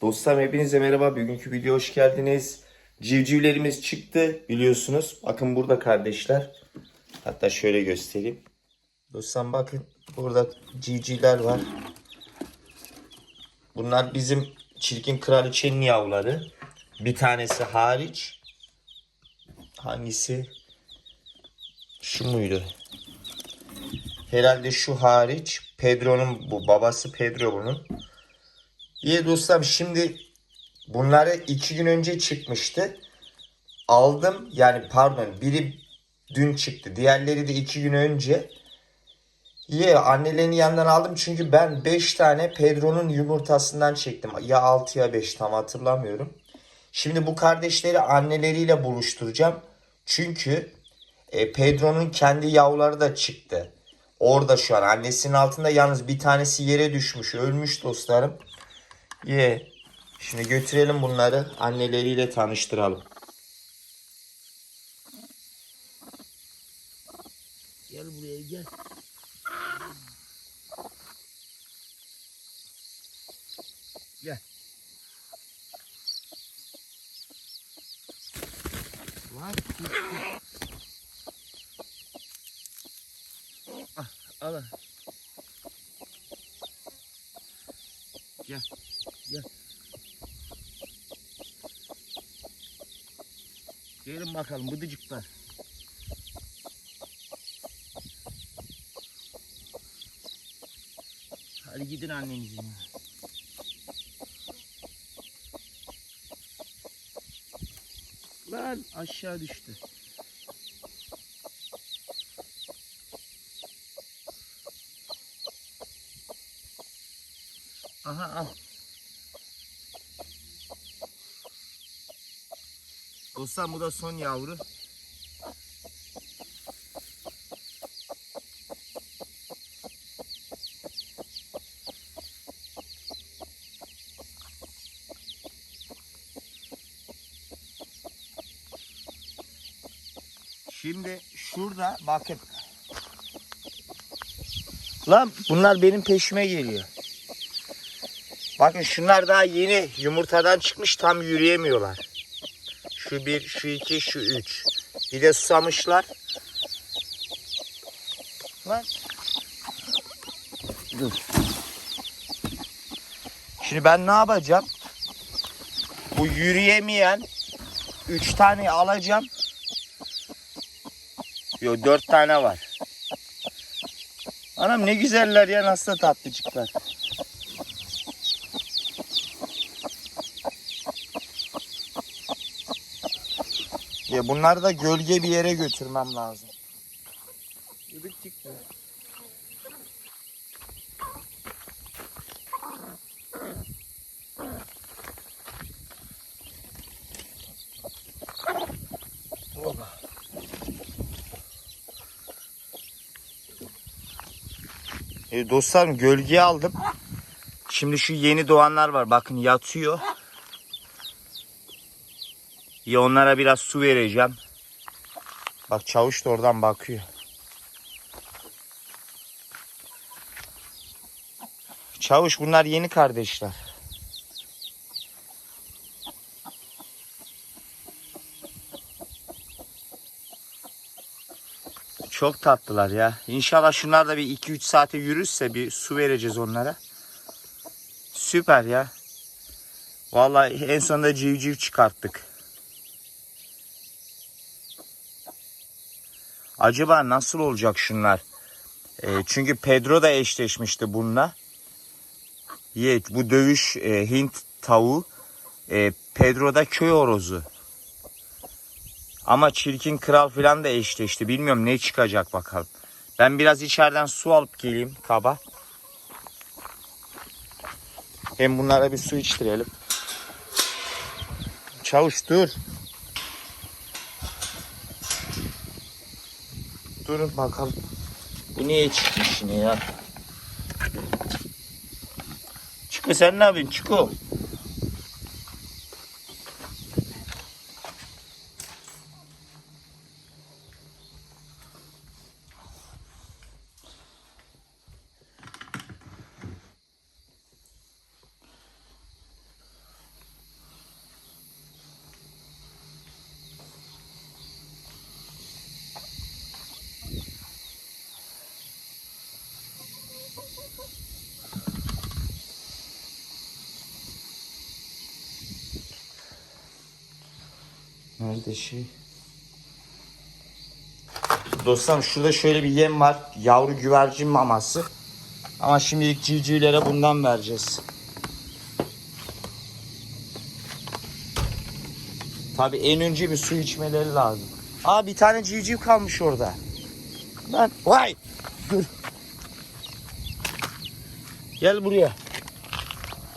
Dostlarım hepinize merhaba. Bugünkü video hoş geldiniz. Civcivlerimiz çıktı biliyorsunuz. Bakın burada kardeşler. Hatta şöyle göstereyim. Dostlarım bakın burada civcivler var. Bunlar bizim çirkin kraliçenin yavruları. Bir tanesi hariç. Hangisi? Şu muydu? Herhalde şu hariç. Pedro'nun bu. Babası Pedro bunun. İyi dostlarım şimdi bunları iki gün önce çıkmıştı. Aldım yani pardon biri dün çıktı. Diğerleri de iki gün önce. İyi annelerinin yanından aldım çünkü ben 5 tane Pedro'nun yumurtasından çektim. Ya 6 ya 5 tam hatırlamıyorum. Şimdi bu kardeşleri anneleriyle buluşturacağım. Çünkü e, Pedro'nun kendi yavruları da çıktı. Orada şu an annesinin altında yalnız bir tanesi yere düşmüş ölmüş dostlarım. Ye. Şimdi götürelim bunları anneleriyle tanıştıralım. Gel buraya gel. Gel. Var. Ah, al. Gel. Gel. Gelin bakalım bıdıcıklar. Hadi gidin annenizin. Lan aşağı düştü. Aha al. Dostlar bu da son yavru. Şimdi şurada bakın. Lan bunlar benim peşime geliyor. Bakın şunlar daha yeni yumurtadan çıkmış tam yürüyemiyorlar. Şu bir, şu iki, şu üç. Bir de susamışlar. Lan. Dur. Şimdi ben ne yapacağım? Bu yürüyemeyen üç tane alacağım. Yo dört tane var. Anam ne güzeller ya nasıl tatlıcıklar. Ya bunları da gölge bir yere götürmem lazım. Yürük çıktı. E, dostlarım gölgeye aldım. Şimdi şu yeni doğanlar var. Bakın yatıyor. Ya onlara biraz su vereceğim. Bak çavuş da oradan bakıyor. Çavuş bunlar yeni kardeşler. Çok tatlılar ya. İnşallah şunlar da bir 2-3 saate yürürse bir su vereceğiz onlara. Süper ya. Vallahi en sonunda civciv çıkarttık. Acaba nasıl olacak şunlar? E, çünkü Pedro da eşleşmişti bununla. Ye, bu dövüş e, Hint tavuğu. E, Pedro da köy horozu. Ama çirkin kral falan da eşleşti. Bilmiyorum ne çıkacak bakalım. Ben biraz içeriden su alıp geleyim kaba. Hem bunlara bir su içtirelim. Çavuş dur. Durun bakalım. Bu niye çıkmış yine ya? Çıkı sen ne yapıyorsun? Çıkı. Nerede şey? Dostlarım şurada şöyle bir yem var. Yavru güvercin maması. Ama şimdilik civcivlere bundan vereceğiz. Tabii en önce bir su içmeleri lazım. Aa bir tane civciv kalmış orada. Lan vay dur. Gel buraya.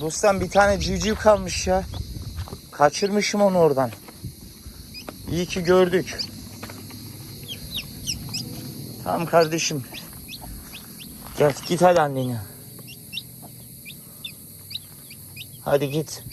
Dostum bir tane civciv kalmış ya. Kaçırmışım onu oradan. İyi ki gördük. Tamam kardeşim. Gel git hadi annene. Hadi git.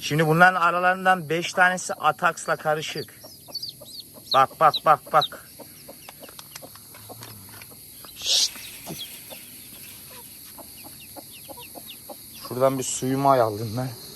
Şimdi bunların aralarından 5 tanesi Ataks'la karışık. Bak bak bak bak. Şşt. Şuradan bir suyumu ayaldım ben.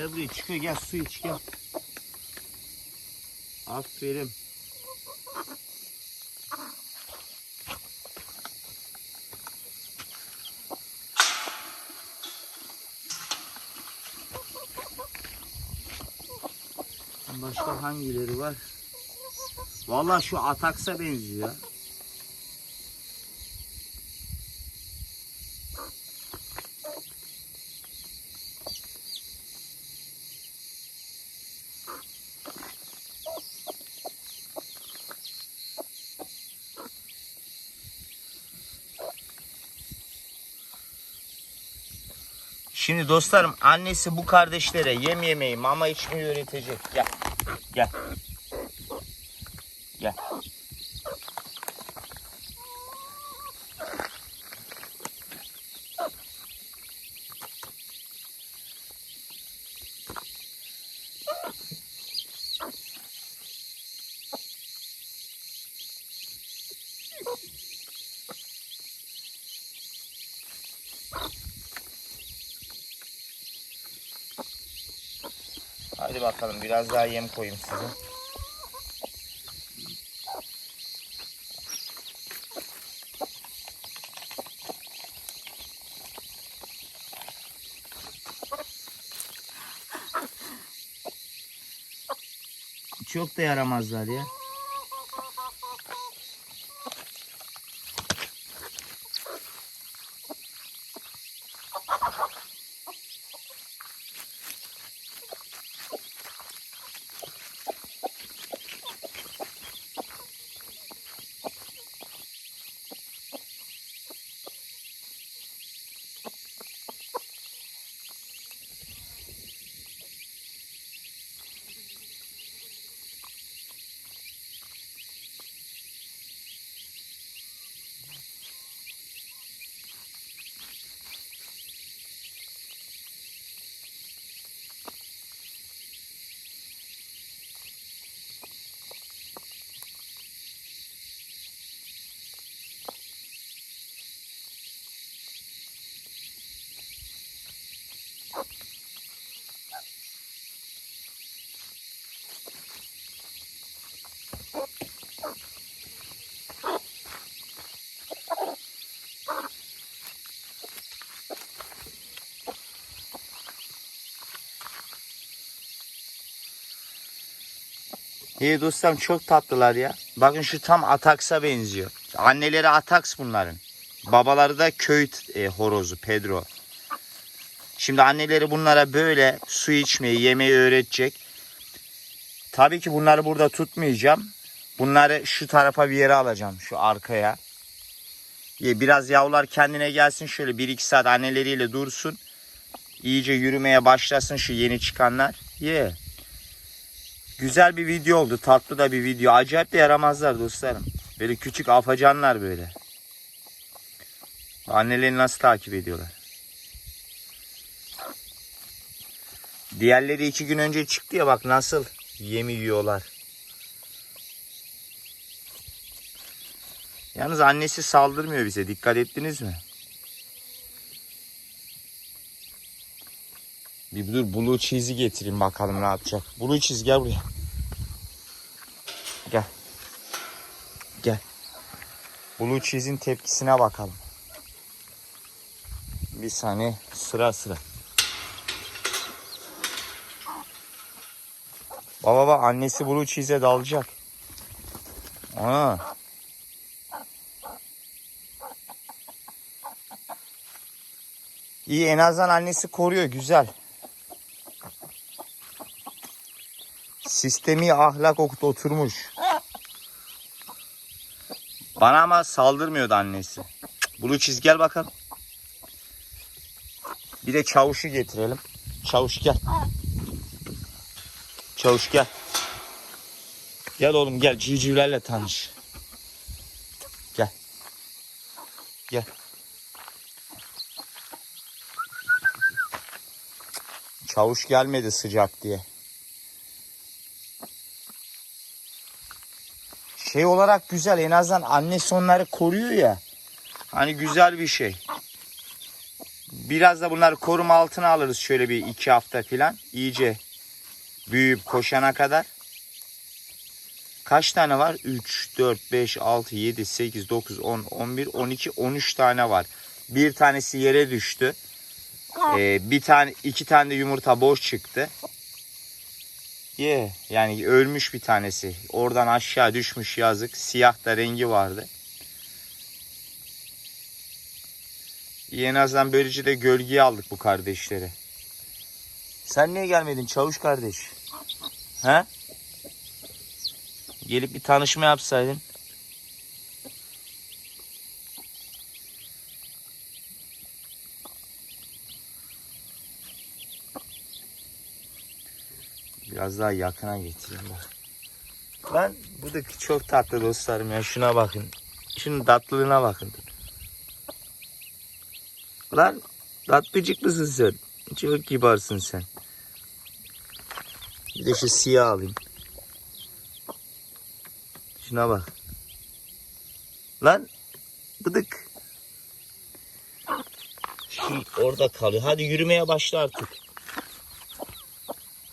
Gel buraya çıkıyor gel su iç gel. Aferin. Başka hangileri var? Vallahi şu Ataks'a benziyor. Şimdi dostlarım annesi bu kardeşlere yem yemeyi, mama içmeyi öğretecek. Gel. Gel. Gel. Hadi bakalım biraz daha yem koyayım size. Çok da yaramazlar ya. İyi dostlarım çok tatlılar ya. Bakın şu tam Ataks'a benziyor. Anneleri Ataks bunların. Babaları da köy e, horozu Pedro. Şimdi anneleri bunlara böyle su içmeyi, yemeği öğretecek. Tabii ki bunları burada tutmayacağım. Bunları şu tarafa bir yere alacağım. Şu arkaya. Biraz yavrular kendine gelsin. Şöyle 1-2 saat anneleriyle dursun. İyice yürümeye başlasın şu yeni çıkanlar. Ye. Güzel bir video oldu. Tatlı da bir video. Acayip de yaramazlar dostlarım. Böyle küçük afacanlar böyle. Annelerini nasıl takip ediyorlar? Diğerleri iki gün önce çıktı ya bak nasıl yemi yiyorlar. Yalnız annesi saldırmıyor bize. Dikkat ettiniz mi? Bir dur blue cheese'i getireyim bakalım ne yapacak. Blue cheese gel buraya. Gel. Gel. Blue cheese'in tepkisine bakalım. Bir saniye sıra sıra. Baba baba annesi blue cheese'e dalacak. Aa. İyi en azından annesi koruyor güzel. Sistemi ahlak okut oturmuş. Bana ama saldırmıyordu annesi. Blue cheese gel bakalım. Bir de çavuşu getirelim. Çavuş gel. Çavuş gel. Gel oğlum gel civcivlerle tanış. Gel. Gel. Çavuş gelmedi sıcak diye. Şey olarak güzel en azından annesi onları koruyor ya. Hani güzel bir şey. Biraz da bunları koruma altına alırız şöyle bir iki hafta falan. İyice büyüyüp koşana kadar. Kaç tane var? 3, 4, 5, 6, 7, 8, 9, 10, 11, 12, 13 tane var. Bir tanesi yere düştü. Ee, bir tane, iki tane de yumurta boş çıktı. Ye, yani ölmüş bir tanesi. Oradan aşağı düşmüş yazık. Siyah da rengi vardı. En azından böylece de gölgeye aldık bu kardeşleri. Sen niye gelmedin çavuş kardeş? He? Gelip bir tanışma yapsaydın. Biraz daha yakına getireyim bak. Ben bu da çok tatlı dostlarım ya. Şuna bakın. Şunun tatlılığına bakın. Lan tatlıcık mısın sen? Çok kibarsın sen. Bir de şu siyah alayım. Şuna bak. Lan bıdık. Şu orada kalıyor. Hadi yürümeye başla artık.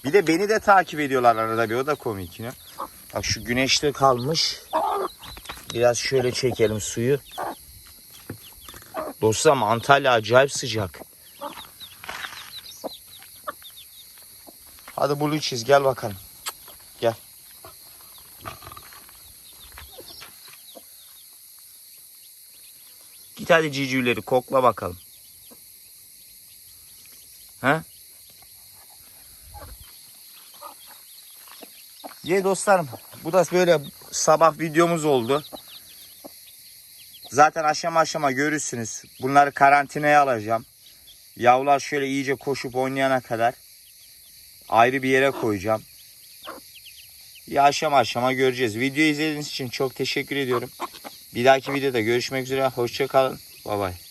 Bir de beni de takip ediyorlar arada bir. O da komik ya. Bak şu güneşte kalmış. Biraz şöyle çekelim suyu. Dostum Antalya acayip sıcak. Hadi Blue Cheese gel bakalım. Gel. Git hadi civcivleri kokla bakalım. He? Ye dostlarım. Bu da böyle sabah videomuz oldu. Zaten aşama aşama görürsünüz. Bunları karantinaya alacağım. Yavrular şöyle iyice koşup oynayana kadar ayrı bir yere koyacağım. Ya aşama aşama göreceğiz. Videoyu izlediğiniz için çok teşekkür ediyorum. Bir dahaki videoda görüşmek üzere. Hoşçakalın. Bay bay.